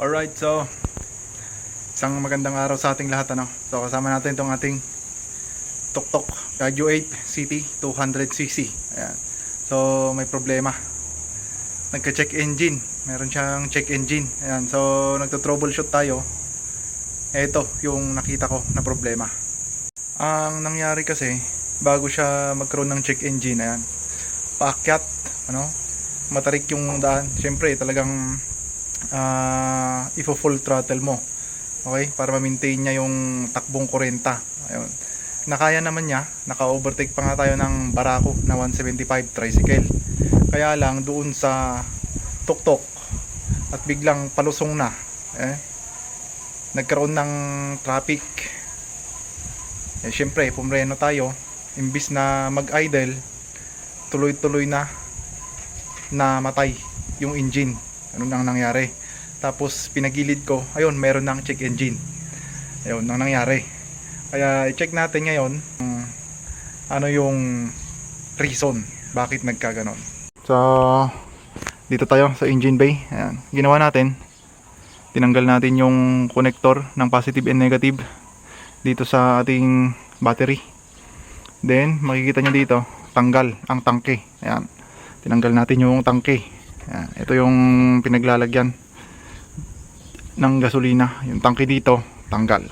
Alright, so isang magandang araw sa ating lahat ano. So kasama natin itong ating Radio 8 City 200cc. Ayan. So may problema. Nagka-check engine. Meron siyang check engine. Ayan. So nagto-troubleshoot tayo. Ito yung nakita ko na problema. Ang nangyari kasi bago siya magkaroon ng check engine, ayan. Paakyat, ano? Matarik yung daan. Siyempre, talagang ah ifo full throttle mo. Okay? Para ma-maintain niya yung takbong 40. Ayun. Nakaya naman niya, naka-overtake pa nga tayo ng Barako na 175 tricycle. Kaya lang doon sa tuktok at biglang palusong na. Eh, nagkaroon ng traffic. Eh, syempre, pumreno tayo. Imbis na mag-idle, tuloy-tuloy na na matay yung engine. Ano nang nangyari? Tapos pinagilid ko, ayun, meron ng check engine. Ayun, nang nangyari. Kaya i-check natin ngayon kung ano yung reason bakit nagkaganon. So, dito tayo sa engine bay. Ayan, ginawa natin. Tinanggal natin yung connector ng positive and negative dito sa ating battery. Then, makikita nyo dito, tanggal ang tangke. Ayan. Tinanggal natin yung tangke. Ayan. Ito yung pinaglalagyan ng gasolina. Yung tangke dito, tanggal.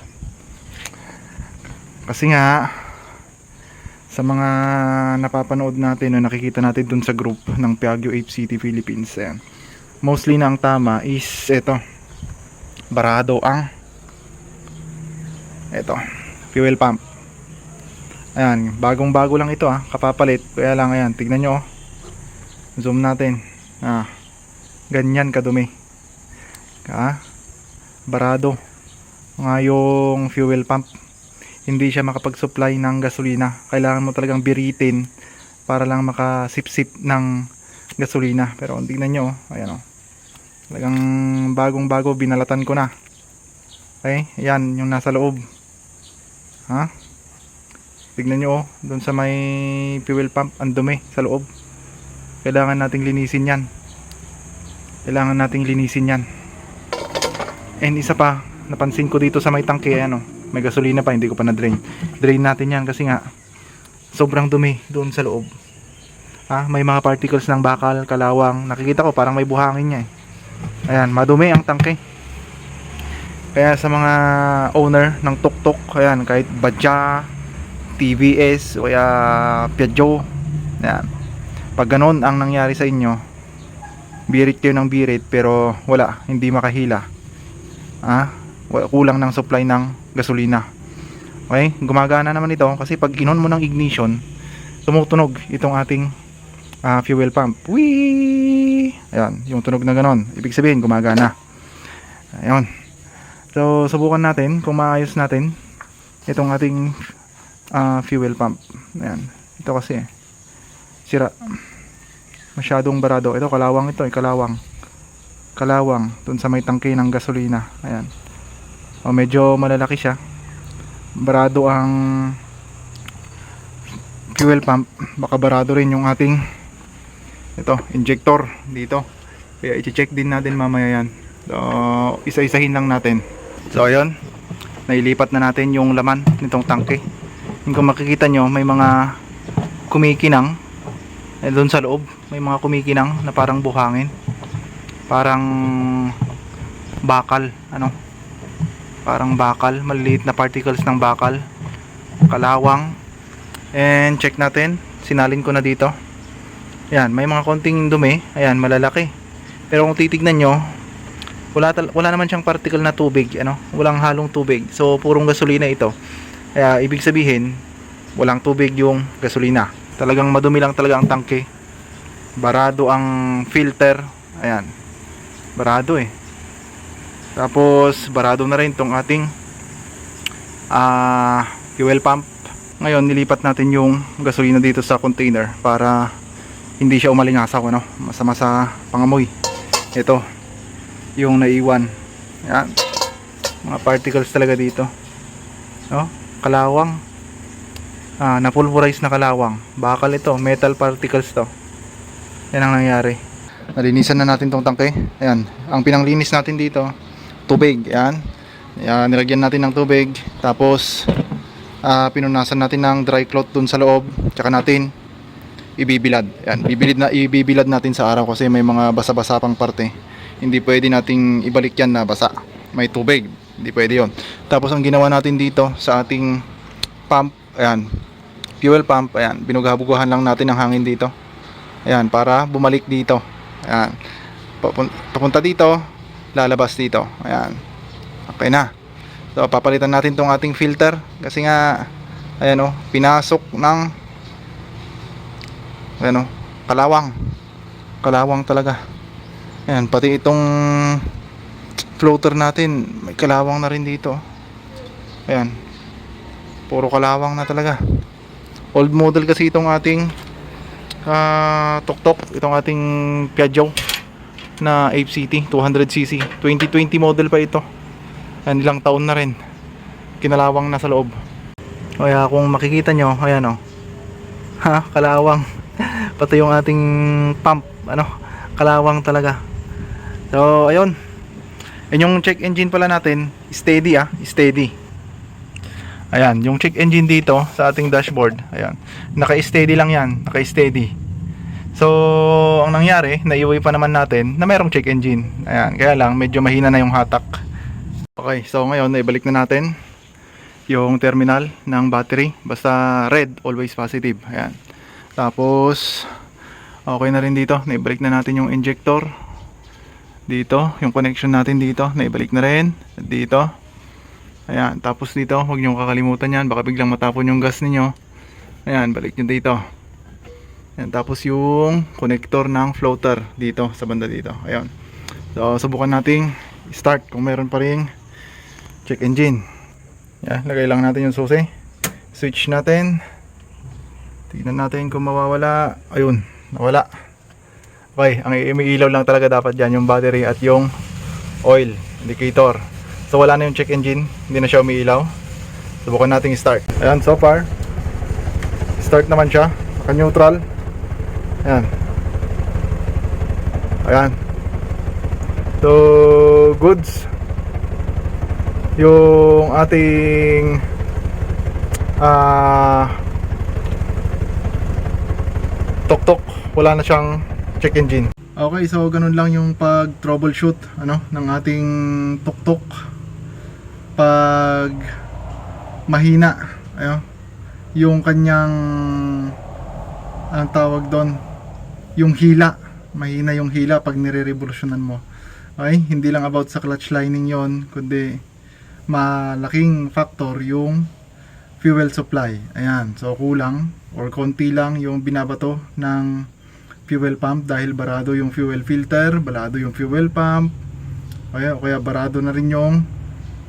Kasi nga, sa mga napapanood natin o nakikita natin dun sa group ng Piaggio 8 City Philippines, ayan. mostly na ang tama is ito, barado ang ito, fuel pump. Ayan, bagong bago lang ito ah, kapapalit. Kaya lang ayan, tignan nyo oh. Zoom natin. Ah, ganyan kadumi. Ah, barado. Nga yung fuel pump. Hindi siya makapag-supply ng gasolina. Kailangan mo talagang biritin para lang makasip-sip ng gasolina. Pero tignan nyo, oh. ayan oh. Talagang bagong bago, binalatan ko na. Okay, ayan yung nasa loob. Ha? Tignan nyo oh, doon sa may fuel pump, ang dumi sa loob. Kailangan nating linisin yan. Kailangan nating linisin yan. And isa pa, napansin ko dito sa may tangke, ano, may gasolina pa, hindi ko pa na-drain. Drain natin yan kasi nga, sobrang dumi doon sa loob. Ha? May mga particles ng bakal, kalawang. Nakikita ko, parang may buhangin niya eh. Ayan, madumi ang tangke. Kaya sa mga owner ng tuk-tuk, ayan, kahit Badja, TVS, o kaya Piaggio, ayan. Pag ganon ang nangyari sa inyo, birit kayo ng birit pero wala, hindi makahila. Ah, kulang ng supply ng gasolina. Okay, gumagana naman ito kasi pag inon mo ng ignition, tumutunog itong ating ah, fuel pump. Wee! Ayan, yung tunog na ganon. Ibig sabihin, gumagana. Ayun. So, subukan natin kung maayos natin itong ating ah, fuel pump. Ayan. Ito kasi sira. Masyadong barado. Ito kalawang ito, eh, kalawang. Kalawang dun sa may tangke ng gasolina. Ayan. O medyo malalaki siya. Barado ang fuel pump. Baka barado rin yung ating ito, injector dito. Kaya i-check din natin mamaya yan. So, isa-isahin lang natin. So, ayun. Nailipat na natin yung laman nitong tangke. Yung kung makikita nyo, may mga kumikinang. Eh, doon sa loob, may mga kumikinang na parang buhangin. Parang bakal. Ano? Parang bakal. Maliliit na particles ng bakal. Kalawang. And check natin. Sinalin ko na dito. Ayan, may mga konting dumi. Ayan, malalaki. Pero kung titignan nyo, wala, wala naman siyang particle na tubig. Ano? Walang halong tubig. So, purong gasolina ito. Kaya, ibig sabihin, walang tubig yung gasolina. Talagang madumi lang talaga ang tangke. Barado ang filter. Ayan. Barado eh. Tapos, barado na rin tong ating ah fuel pump. Ngayon, nilipat natin yung gasolina dito sa container para hindi siya umalingasaw ano? Masama sa pangamoy. Ito yung naiwan. Yan mga particles talaga dito. No? Kalawang. Ah, na pulverize na kalawang. Bakal ito metal particles to. Yan ang nangyari nalinisan na natin tong tangke ayan ang pinanglinis natin dito tubig. Ayan. Ayan, nilagyan natin ng tubig. Tapos, ah, pinunasan natin ng dry cloth dun sa loob. Tsaka natin ibibilad. Ayan, bibilid na ibibilad natin sa araw kasi may mga basa-basa pang parte. Hindi pwede nating ibalik yan na basa. May tubig. Hindi pwede yon. Tapos ang ginawa natin dito sa ating pump, ayan, fuel pump, ayan, binughabuguhan lang natin ang hangin dito. Ayan, para bumalik dito. Ayan. Papun- Papunta dito, lalabas dito. Ayan. Okay na. So, papalitan natin tong ating filter kasi nga ayan oh, pinasok ng ayan oh, kalawang. Kalawang talaga. Ayan, pati itong floater natin, may kalawang na rin dito. Ayan. Puro kalawang na talaga. Old model kasi itong ating ah tok-tok, itong ating Piaggio na 8CT 200cc 2020 model pa ito. Ayan, ilang taon na rin. Kinalawang na sa loob kaya kung makikita nyo ayan o ha kalawang. Pati yung ating pump ano kalawang talaga. So ayun. Yun yung check engine pala natin steady ah steady ayan yung check engine dito sa ating dashboard ayan naka steady lang yan naka steady So, ang nangyari, naiuwi pa naman natin na mayroong check engine. Ayan, kaya lang medyo mahina na yung hatak. Okay, so ngayon naibalik na natin yung terminal ng battery. Basta red, always positive. Ayan. Tapos, okay na rin dito. Naibalik na natin yung injector. Dito, yung connection natin dito, naibalik na rin. Dito. Ayan, tapos dito, huwag nyo kakalimutan yan. Baka biglang matapon yung gas ninyo. Ayan, balik nyo dito. Yan, tapos yung connector ng floater dito sa banda dito. Ayun. So, subukan nating start kung meron pa ring check engine. Yan, lagay lang natin yung susi. Switch natin. Tignan natin kung mawawala. Ayun, nawala. Okay, ang umiilaw lang talaga dapat dyan yung battery at yung oil indicator. So, wala na yung check engine. Hindi na siya umiilaw. Subukan nating start. Ayan, so far. Start naman siya. Naka-neutral. Ayan. Ayan. So, goods. Yung ating ah tok-tok, wala na siyang check engine. Okay, so ganun lang yung pag troubleshoot ano ng ating tok-tok pag mahina ayo yung kanyang ang tawag doon? Yung hila. Mahina yung hila pag nire-revolusyonan mo. Okay? Hindi lang about sa clutch lining yon kundi malaking factor yung fuel supply. Ayan. So kulang or konti lang yung binabato ng fuel pump dahil barado yung fuel filter barado yung fuel pump. Kaya, o kaya barado na rin yung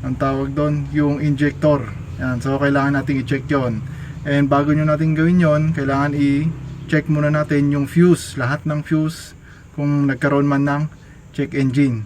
ang tawag doon yung injector ayan so kailangan nating i-check yon and bago nyo natin gawin yon kailangan i- check muna natin yung fuse, lahat ng fuse kung nagkaroon man ng check engine.